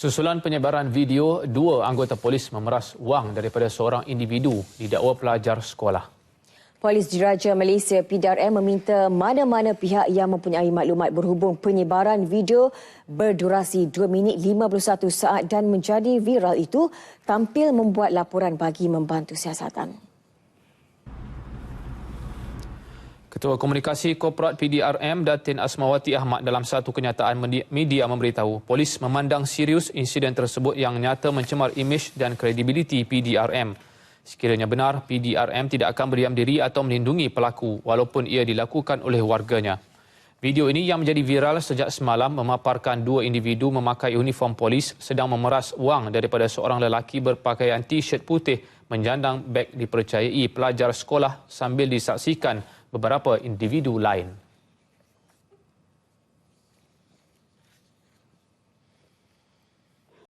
Susulan penyebaran video, dua anggota polis memeras wang daripada seorang individu didakwa pelajar sekolah. Polis Diraja Malaysia PDRM meminta mana-mana pihak yang mempunyai maklumat berhubung penyebaran video berdurasi 2 minit 51 saat dan menjadi viral itu tampil membuat laporan bagi membantu siasatan. Ketua Komunikasi Korporat PDRM Datin Asmawati Ahmad dalam satu kenyataan media memberitahu polis memandang serius insiden tersebut yang nyata mencemar imej dan kredibiliti PDRM. Sekiranya benar, PDRM tidak akan berdiam diri atau melindungi pelaku walaupun ia dilakukan oleh warganya. Video ini yang menjadi viral sejak semalam memaparkan dua individu memakai uniform polis sedang memeras wang daripada seorang lelaki berpakaian t-shirt putih menjandang beg dipercayai pelajar sekolah sambil disaksikan beberapa individu lain.